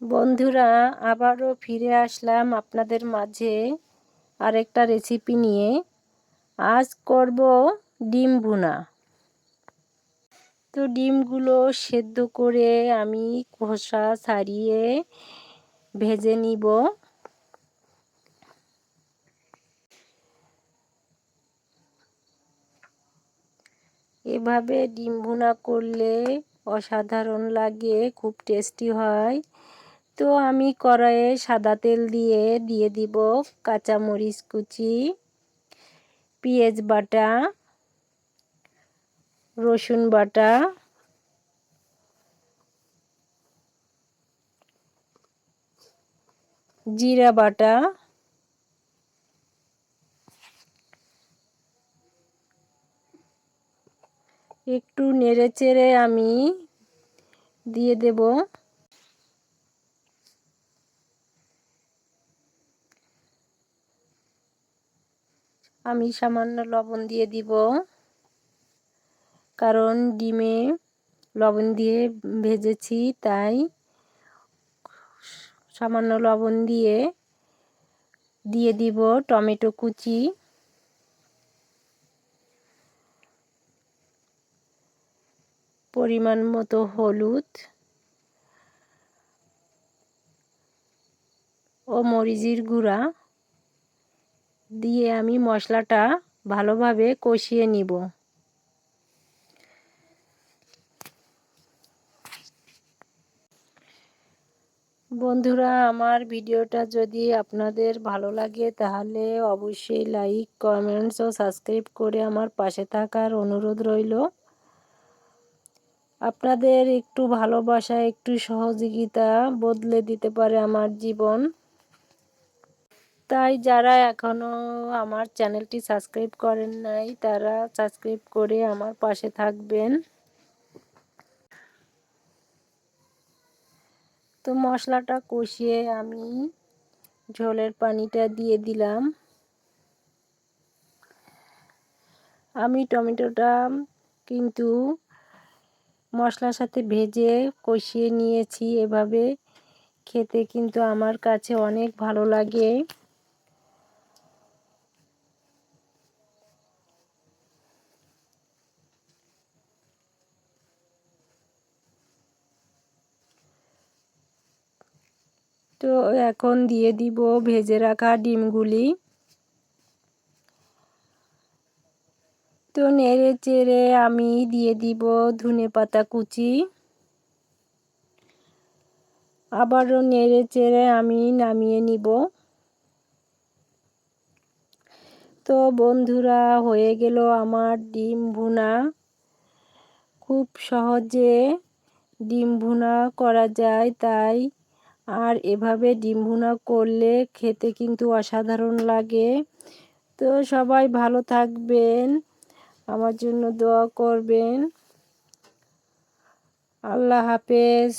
বন্ধুরা, আবারও ফিরে আসলাম আপনাদের মাঝে আরেকটা রেসিপি নিয়ে। আজ করব ডিম ভুনা। তো ডিমগুলো সেদ্ধ করে আমি খোসা ছাড়িয়ে ভেজে নিব। এভাবে ডিম ভুনা করলে অসাধারণ লাগে, খুব টেস্টি হয়। তো আমি কড়াইয়ে সাদা তেল দিয়ে দিয়ে দিব কাঁচামরিচ কুচি, পেঁয়াজ বাটা, রসুন বাটা, জিরা বাটা, একটু নেড়ে চেড়ে আমি দিয়ে দেব। আমি সামান্য লবণ দিয়ে দিব। কারণ ডিমে লবণ দিয়ে ভেজেছি, তাই সামান্য লবণ দিয়ে দিয়ে দিব টমেটো কুচি। পরিমাণ মতো হলুদ ও মরিচির গুঁড়া। দিয়ে আমি মশলাটা ভালোভাবে কষিয়ে নিব। বন্ধুরা, আমার ভিডিওটা যদি আপনাদের ভালো লাগে, তাহলে অবশ্যই লাইক, কমেন্টস ও সাবস্ক্রাইব করে আমার পাশে থাকার অনুরোধ রইল। আপনাদের একটু ভালোবাসা, একটু সহযোগিতা বদলে দিতে পারে আমার জীবন। তাই যারা এখনও আমার চ্যানেলটি সাবস্ক্রাইব করেন নাই, তারা সাবস্ক্রাইব করে আমার পাশে থাকবেন। তো মশলাটা কষিয়ে আমি ঝোলের পানিটা দিয়ে দিলাম। আমি টমেটোটা কিন্তু মশলার সাথে ভেজে কষিয়ে নিয়েছি। এভাবে খেতে কিন্তু আমার কাছে অনেক ভালো লাগে। তো এখন দিয়ে দিব ভেজে রাখা ডিমগুলি। তো নেড়ে চেড়ে আমি দিয়ে দিব ধনে পাতা কুচি। আবারও নেড়ে চেড়ে আমি নামিয়ে নিব। তো বন্ধুরা, হয়ে গেল আমার ডিম ভুনা। খুব সহজে ডিম ভুনা করা যায়, তাই আর এভাবে ডিম ভুনা করলে খেতে কিন্তু অসাধারণ লাগে। তো সবাই ভালো থাকবেন, আমার জন্য দোয়া করবেন। আল্লাহ হাফেজ।